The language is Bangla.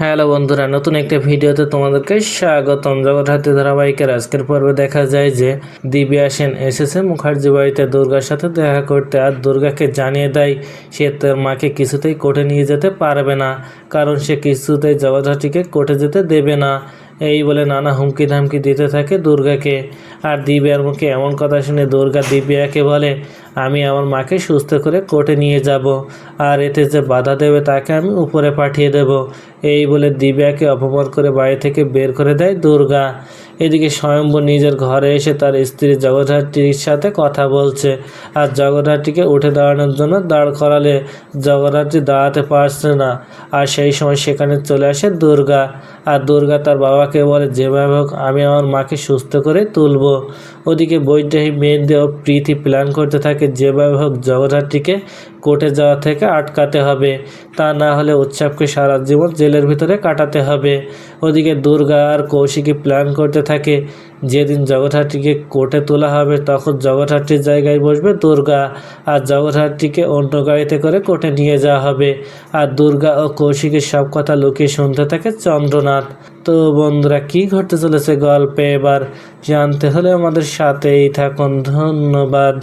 হ্যালো বন্ধুরা, নতুন একটা ভিডিওতে তোমাদেরকে স্বাগতম। জগৎহাতি ধারাবাহিকের আজকের পর্বে দেখা যায় যে দিব্যা সেন এসেছে মুখার্জি বাড়িতে দুর্গার সাথে দেখা করতে আর দুর্গাকে জানিয়ে দেয় সে তার মাকে কিছুতেই কোর্টে নিয়ে যেতে পারবে না, কারণ সে কিছুতেই জগৎহাটিকে কোর্টে যেতে দেবে না। এই বলে নানা হুমকি ধামকি দিতে থাকে দুর্গাকে। আর দিব্যার মুখে এমন কথা শুনে দুর্গা দিব্যাকে বলে, আমি আমার মাকে সুস্থ করে কোর্টে নিয়ে যাব, আর এতে যে বাধা দেবে তাকে আমি উপরে পাঠিয়ে দেব। এই বলে দিব্যাকে অপমান করে বাড়ি থেকে বের করে দেয় দুর্গা। এদিকে স্বয়ম্বর নিজের ঘরে এসে তার স্ত্রী জগদ্ধাত্রীর সাথে কথা বলছে আর জগদ্ধাত্রীকে উঠে দাঁড়ানোর জন্য দাঁড় করালে জগদ্ধাত্রী দাঁড়াতে পারছে না। আর সেই সময় সেখানে চলে আসে দুর্গা। আর দুর্গা তার বাবাকে বলে যেভাবে হোক, আমি আমার মাকে সুস্থ করে তুলবো। ওদিকে বৈদেহী মেয়েদের প্রীতি প্ল্যান করতে থাকে যেভাবে হোক জগদ্ধাত্রীকে কোর্টে যাওয়া থেকে আটকাতে হবে। তা না হলে উৎসবকে সারা জীবন জেলের ভিতরে কাটাতে হবে। ওদিকে দুর্গা আর কৌশিকী প্ল্যান করতে থাকে, যেদিন জগৎহাটিকে কোর্টে তোলা হবে তখন জগৎহাটির জায়গায় বসবে দুর্গা আর জগৎহাটিকে অন্য গাড়িতে করে কোর্টে নিয়ে যাওয়া হবে। আর দুর্গা ও কৌশিকের সব কথা লুকিয়ে শুনতে থাকে চন্দ্রনাথ। তো বন্ধুরা, কি ঘটতে চলেছে গল্পে? এবার জানতে হলে আমাদের সাথেই থাকুন। ধন্যবাদ।